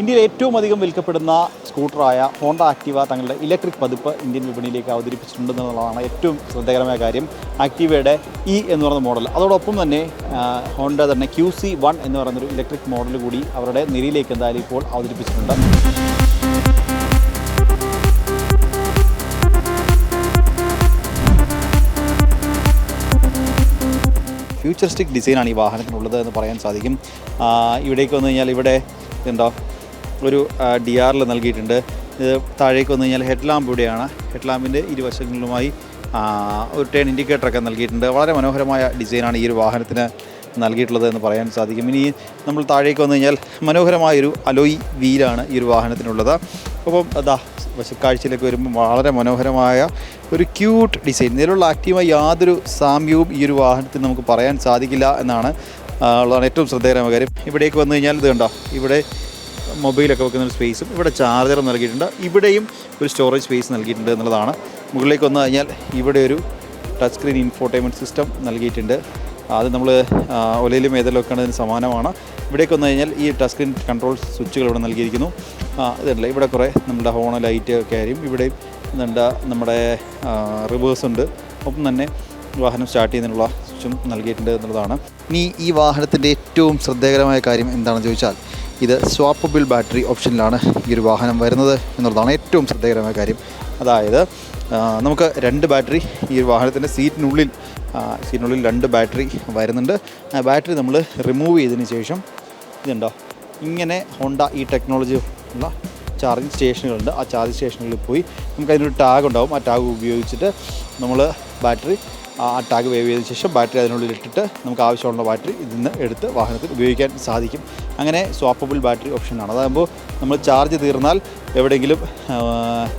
ഇന്ത്യയിൽ ഏറ്റവും അധികം വിൽക്കപ്പെടുന്ന സ്കൂട്ടറായ ഹോണ്ട ആക്റ്റീവ തങ്ങളുടെ ഇലക്ട്രിക് പതിപ്പ് ഇന്ത്യൻ വിപണിയിലേക്ക് അവതരിപ്പിച്ചിട്ടുണ്ടെന്നുള്ളതാണ് ഏറ്റവും ശ്രദ്ധേയമായ കാര്യം. ആക്റ്റീവയുടെ ഇ എന്ന് പറയുന്ന മോഡൽ അതോടൊപ്പം തന്നെ ഹോണ്ട തന്നെ ക്യു സി വൺ എന്ന് പറയുന്നൊരു ഇലക്ട്രിക് മോഡൽ കൂടി അവരുടെ നിരയിലേക്ക് എന്തായാലും ഇപ്പോൾ അവതരിപ്പിച്ചിട്ടുണ്ട്. ഫ്യൂച്ചറിസ്റ്റിക് ഡിസൈനാണ് ഈ വാഹനത്തിനുള്ളത് എന്ന് പറയാൻ സാധിക്കും. ഇവിടേക്ക് വന്നു കഴിഞ്ഞാൽ ഇവിടെ ഇതുണ്ടോ ഒരു ഡി ആറിൽ നൽകിയിട്ടുണ്ട്. ഇത് താഴേക്ക് വന്നു കഴിഞ്ഞാൽ ഹെഡ് ലാമ്പ് ഇവിടെയാണ്. ഹെഡ് ലാമ്പിന്റെ ഇരുവശങ്ങളിലുമായി ഒരു ടേൺ ഇൻഡിക്കേറ്ററൊക്കെ നൽകിയിട്ടുണ്ട്. വളരെ മനോഹരമായ ഡിസൈനാണ് ഈ ഒരു വാഹനത്തിന് നൽകിയിട്ടുള്ളത് എന്ന് പറയാൻ സാധിക്കും. ഇനി നമ്മൾ താഴേക്ക് വന്നു കഴിഞ്ഞാൽ മനോഹരമായൊരു അലോയി വീലാണ് ഈ ഒരു വാഹനത്തിനുള്ളത്. അപ്പം അതാ വശക്കാഴ്ചയിലേക്ക് വരുമ്പോൾ വളരെ മനോഹരമായ ഒരു ക്യൂട്ട് ഡിസൈൻ ഇതിലുള്ള ആക്റ്റീവായി യാതൊരു സാമ്യവും ഈ ഒരു വാഹനത്തിന് നമുക്ക് പറയാൻ സാധിക്കില്ല എന്നാണ് ഉള്ളതാണ് ഏറ്റവും ശ്രദ്ധേയമായ കാര്യം. ഇവിടേക്ക് വന്നു കഴിഞ്ഞാൽ ഇത് കണ്ടോ? ഇവിടെ മൊബൈലൊക്കെ വെക്കുന്ന ഒരു സ്പേസും ഇവിടെ ചാർജർ നൽകിയിട്ടുണ്ട്. ഇവിടെയും ഒരു സ്റ്റോറേജ് സ്പേസ് നൽകിയിട്ടുണ്ട് എന്നുള്ളതാണ്. മുകളിലേക്ക് വന്നു കഴിഞ്ഞാൽ ഇവിടെ ഒരു ടച്ച് സ്ക്രീൻ ഇൻഫോർടൈൻമെന്റ് സിസ്റ്റം നൽകിയിട്ടുണ്ട്. അത് നമ്മൾ ഒലയിലും ഏതെങ്കിലുമൊക്കെ അതിന് സമാനമാണ്. ഇവിടേക്ക് വന്നു കഴിഞ്ഞാൽ ഈ ടച്ച് സ്ക്രീൻ കൺട്രോൾ സ്വിച്ചുകൾ ഇവിടെ നൽകിയിരിക്കുന്നു. ഇതല്ല ഇവിടെ കുറേ നമ്മുടെ ഹോൺ ലൈറ്റ് ഒക്കെ ആയിരിക്കും. ഇവിടെയും ഇതുണ്ട്. നമ്മുടെ റിവേഴ്സ് ഉണ്ട്. ഒപ്പം തന്നെ വാഹനം സ്റ്റാർട്ട് ചെയ്യുന്നതിനുള്ള സ്വിച്ചും നൽകിയിട്ടുണ്ട് എന്നുള്ളതാണ്. ഇനി ഈ വാഹനത്തിന്റെ ഏറ്റവും ശ്രദ്ധേയകരമായ കാര്യം എന്താണെന്ന് ചോദിച്ചാൽ ഇത് സ്വാപ്പബിൾ ബാറ്ററി ഓപ്ഷനിലാണ് ഈ ഒരു വാഹനം വരുന്നത് എന്നുള്ളതാണ് ഏറ്റവും ശ്രദ്ധേയകരമായ കാര്യം. അതായത് നമുക്ക് രണ്ട് ബാറ്ററി ഈ ഒരു വാഹനത്തിന്റെ സീറ്റിനുള്ളിൽ സീറ്റിനുള്ളിൽ രണ്ട് ബാറ്ററി വരുന്നുണ്ട്. ആ ബാറ്ററി നമ്മൾ റിമൂവ് ചെയ്തതിന് ശേഷം ഇതുണ്ടോ ഇങ്ങനെ ഹോണ്ട ഈ ടെക്നോളജി ഉള്ള ചാർജിങ് സ്റ്റേഷനുകളുണ്ട് ആ ചാർജിങ് സ്റ്റേഷനുകളിൽ പോയി നമുക്ക് അതിനൊരു ടാഗ് ഉണ്ടാവും. ആ ടാഗ് ഉപയോഗിച്ചിട്ട് നമ്മൾ ബാറ്ററി ആ ടാഗ് വേവ് ചെയ്തതിന് ശേഷം ബാറ്ററി അതിനുള്ളിൽ ഇട്ടിട്ട് നമുക്ക് ആവശ്യമുള്ള ബാറ്ററി ഇതിൽ നിന്ന് എടുത്ത് വാഹനത്തിൽ ഉപയോഗിക്കാൻ സാധിക്കും. അങ്ങനെ സ്വാപ്പബിൾ ബാറ്ററി ഓപ്ഷനാണ് അതാകുമ്പോൾ നമ്മൾ ചാർജ് തീർന്നാൽ എവിടെയെങ്കിലും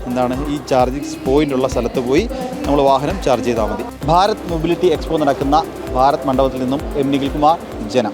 എന്താണ് ഈ ചാർജിങ് പോയിന്റ് ഉള്ള സ്ഥലത്ത് പോയി നമ്മൾ വാഹനം ചാർജ് ചെയ്താൽ മതി. ഭാരത് മൊബിലിറ്റി എക്സ്പോ നടക്കുന്ന ഭാരത് മണ്ഡപത്തിൽ നിന്നും എം നിഖിൽ കുമാർ ജനം.